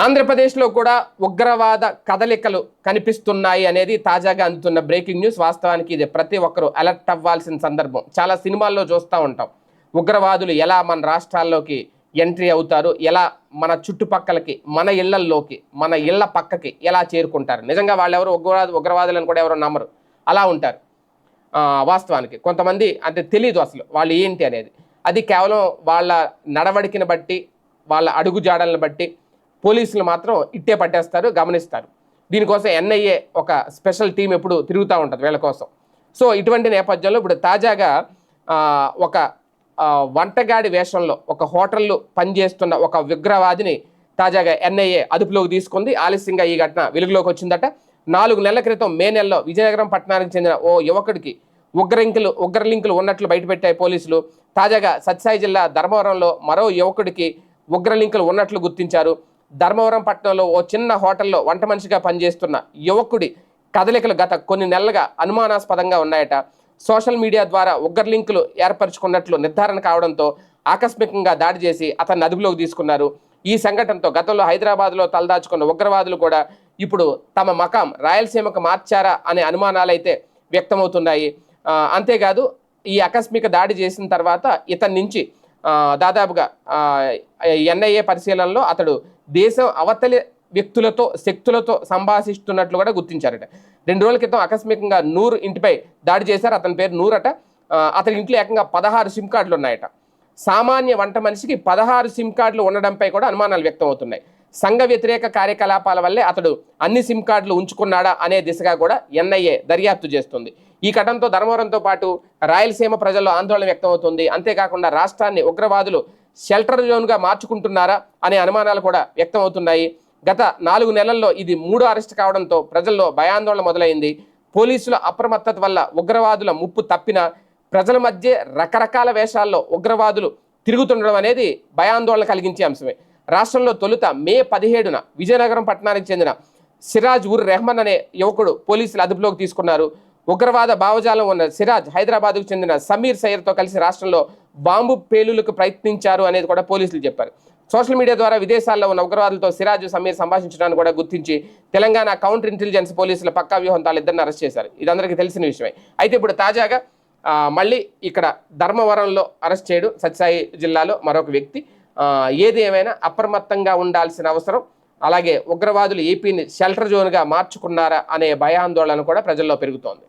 ఆంధ్రప్రదేశ్లో కూడా ఉగ్రవాద కదలికలు కనిపిస్తున్నాయి అనేది తాజాగా అందుతున్న బ్రేకింగ్ న్యూస్. వాస్తవానికి ఇది ప్రతి ఒక్కరూ అలర్ట్ అవ్వాల్సిన సందర్భం. చాలా సినిమాల్లో చూస్తూ ఉంటాం. ఉగ్రవాదులు ఎలా మన రాష్ట్రాల్లోకి ఎంట్రీ అవుతారు? ఎలా మన చుట్టుపక్కలకి మన ఇళ్ళల్లోకి మన ఇళ్ళ పక్కకి ఎలా చేరుకుంటారు? నిజంగా వాళ్ళెవరు ఉగ్రవాద ఉగ్రవాదులను కూడా ఎవరు నమ్మరు. అలా ఉంటారు. వాస్తవానికి కొంతమంది అంటే తెలియదు అసలు వాళ్ళు ఏంటి అనేది. అది కేవలం వాళ్ళ నడవడికని బట్టి వాళ్ళ అడుగుజాడలను బట్టి పోలీసులు మాత్రం ఇట్టే పట్టేస్తారు గమనిస్తారు. దీనికోసం ఎన్ఐఏ ఒక స్పెషల్ టీం ఎప్పుడు తిరుగుతూ ఉంటుంది వీళ్ళ కోసం. సో ఇటువంటి నేపథ్యంలో ఇప్పుడు తాజాగా ఒక వంటగాడి వేషంలో ఒక హోటల్లో పనిచేస్తున్న ఒక ఉగ్రవాదిని తాజాగా ఎన్ఐఏ అదుపులోకి తీసుకుంది. ఆలస్యంగా ఈ ఘటన వెలుగులోకి వచ్చిందట. నాలుగు నెలల క్రితం మే నెలలో విజయనగరం పట్టణానికి చెందిన ఓ యువకుడికి ఉగ్రలింకులు ఉగ్రలింకులు ఉన్నట్లు బయటపెట్టాయి పోలీసులు. తాజాగా సత్సాయి జిల్లా ధర్మవరంలో మరో యువకుడికి ఉగ్రలింకులు ఉన్నట్లు గుర్తించారు. ధర్మవరం పట్టణంలో ఓ చిన్న హోటల్లో వంట మనిషిగా పనిచేస్తున్న యువకుడి కదలికలు గత కొన్ని నెలలుగా అనుమానాస్పదంగా ఉన్నాయట. సోషల్ మీడియా ద్వారా ఉగ్ర లింకులు ఏర్పరచుకున్నట్లు నిర్ధారణ కావడంతో ఆకస్మికంగా దాడి చేసి అతన్ని అదుపులోకి తీసుకున్నారు. ఈ సంఘటనతో గతంలో హైదరాబాద్లో తలదాచుకున్న ఉగ్రవాదులు కూడా ఇప్పుడు తమ మకాం రాయలసీమకు మార్చారా అనే అనుమానాలు అయితే వ్యక్తమవుతున్నాయి అంతేకాదు ఈ ఆకస్మిక దాడి చేసిన తర్వాత ఇతని నుంచి దాదాపుగా ఎన్ఐఏ పరిశీలనలో అతడు దేశం అవతలి వ్యక్తులతో శక్తులతో సంభాషిస్తున్నట్లు కూడా గుర్తించారట. రెండు రోజుల క్రితం ఆకస్మికంగా నూరు ఇంటిపై దాడి చేశారు. అతని పేరు నూరట అతని ఇంట్లో ఏకంగా పదహారు సిమ్ కార్డులు ఉన్నాయట. సామాన్య వంట మనిషికి పదహారు సిమ్ కార్డులు ఉండడంపై కూడా అనుమానాలు వ్యక్తం అవుతున్నాయి సంఘ వ్యతిరేక కార్యకలాపాల వల్లే అతడు అన్ని సిమ్ కార్డులు ఉంచుకున్నాడా అనే దిశగా కూడా ఎన్ఐఏ దర్యాప్తు చేస్తుంది. ఈ ఘటనతో ధర్మవరంతో పాటు రాయలసీమ ప్రజల్లో ఆందోళన వ్యక్తం అవుతుంది అంతేకాకుండా రాష్ట్రాన్ని ఉగ్రవాదులు షెల్టర్ జోన్గా మార్చుకుంటున్నారా అనే అనుమానాలు కూడా వ్యక్తం అవుతున్నాయి గత నాలుగు నెలల్లో ఇది మూడో అరెస్ట్ కావడంతో ప్రజల్లో భయాందోళన మొదలైంది. పోలీసుల అప్రమత్తత వల్ల ఉగ్రవాదుల ముప్పు తప్పిన ప్రజల మధ్య రకరకాల వేషాల్లో ఉగ్రవాదులు తిరుగుతుండడం అనేది భయాందోళన కలిగించే అంశమే. రాష్ట్రంలో తొలుత మే పదిహేడున విజయనగరం పట్టణానికి చెందిన సిరాజ్ ఉర్ రెహమాన్ అనే యువకుడు పోలీసులు అదుపులోకి తీసుకున్నారు. ఉగ్రవాద భావజాలం ఉన్న సిరాజ్ హైదరాబాద్కు చెందిన సమీర్ సయ్యర్తో కలిసి రాష్ట్రంలో బాంబు పేలులకు ప్రయత్నించారు అనేది కూడా పోలీసులు చెప్పారు. సోషల్ మీడియా ద్వారా విదేశాల్లో ఉన్న ఉగ్రవాదులతో సిరాజు సమీర్ సంభాషించడాన్ని కూడా గుర్తించి తెలంగాణ కౌంటర్ ఇంటెలిజెన్స్ పోలీసుల పక్కా వ్యూహం తాళ్ళిద్దరిని అరెస్ట్ చేశారు. ఇది అందరికీ తెలిసిన విషయమే. అయితే ఇప్పుడు తాజాగా మళ్ళీ ఇక్కడ ధర్మవరంలో అరెస్ట్ చేయడం సత్సాయి జిల్లాలో మరొక వ్యక్తి. ఏది ఏమైనా అప్రమత్తంగా ఉండాల్సిన అవసరం. అలాగే ఉగ్రవాదులు ఏపీని షెల్టర్ జోన్గా మార్చుకున్నారా అనే భయాందోళన కూడా ప్రజల్లో పెరుగుతోంది.